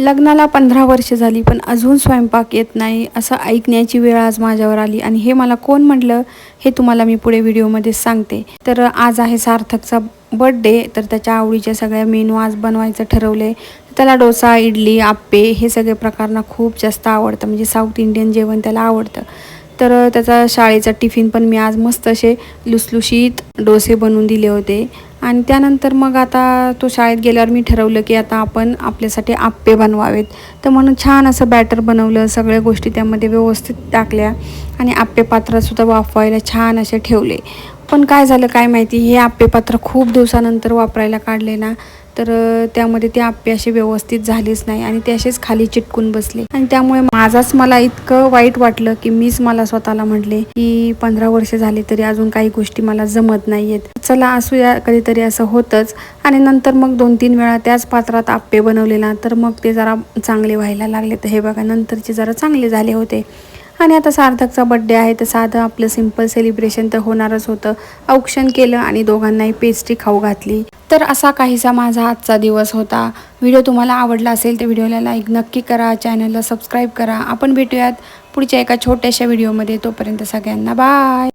लग्नाला पंधरा वर्ष झाली पण अजून स्वयंपाक येत नाही असं ऐकण्याची वेळ आज माझ्यावर आली आणि हे मला कोण म्हटलं हे तुम्हाला मी पुढे व्हिडिओमध्ये सांगते. तर आज आहे सार्थकचा बड्डे तर त्याच्या आवडीच्या सगळ्या मेनू आज बनवायचं ठरवले. त्याला डोसा इडली आप्पे हे सगळे प्रकारना खूप जास्त आवडतं म्हणजे साऊथ इंडियन जेवण त्याला आवडतं. तर त्याचा शाळेचा टिफिन पण मी आज मस्त असे लुसलुशीत डोसे बनवून दिले होते. आणि त्यानंतर मग आता तो शाळेत गेल्यावर मी ठरवलं की आता आपण आपल्यासाठी आप्पे बनवावेत. तर म्हणून छान असं बॅटर बनवलं सगळ्या गोष्टी त्यामध्ये व्यवस्थित टाकल्या आणि आप्पे पात्रातसुद्धा वाफवायला छान असे ठेवले. पण काय झालं काय माहिती? हे आप्पे पात्र खूप दिवसानंतर वापरायला काढले ना तर त्यामध्ये ते आप्पे असे व्यवस्थित झालेच नाही आणि ते असेच खाली चिटकून बसले. आणि त्यामुळे माझाच मला इतकं वाईट वाटलं की मीच मला स्वतःला म्हटले की पंधरा वर्ष झाले तरी अजून काही गोष्टी मला जमत नाहीयेत. चला असूया कधीतरी असं होतंच. आणि नंतर मग दोन तीन वेळा त्याच पात्रात आप्पे बनवले ना तर मग ते जरा चांगले व्हायला लागले. तर हे बघा नंतरचे जरा चांगले झाले होते. आणि आता सार्थकचा बड्डे आहे तर साधं आपलं सिंपल सेलिब्रेशन तर होणारच होतं. औक्षण केलं आणि दोघांनाही पेस्ट्री खाऊ घातली. तर असा काहीसा माझा आजचा दिवस होता. व्हिडिओ तुम्हाला आवडला असेल तर व्हिडिओला लाईक नक्की करा चॅनलला सबस्क्राईब करा. आपण भेटूयात पुढच्या एका छोट्याशा व्हिडिओमध्ये तोपर्यंत सगळ्यांना बाय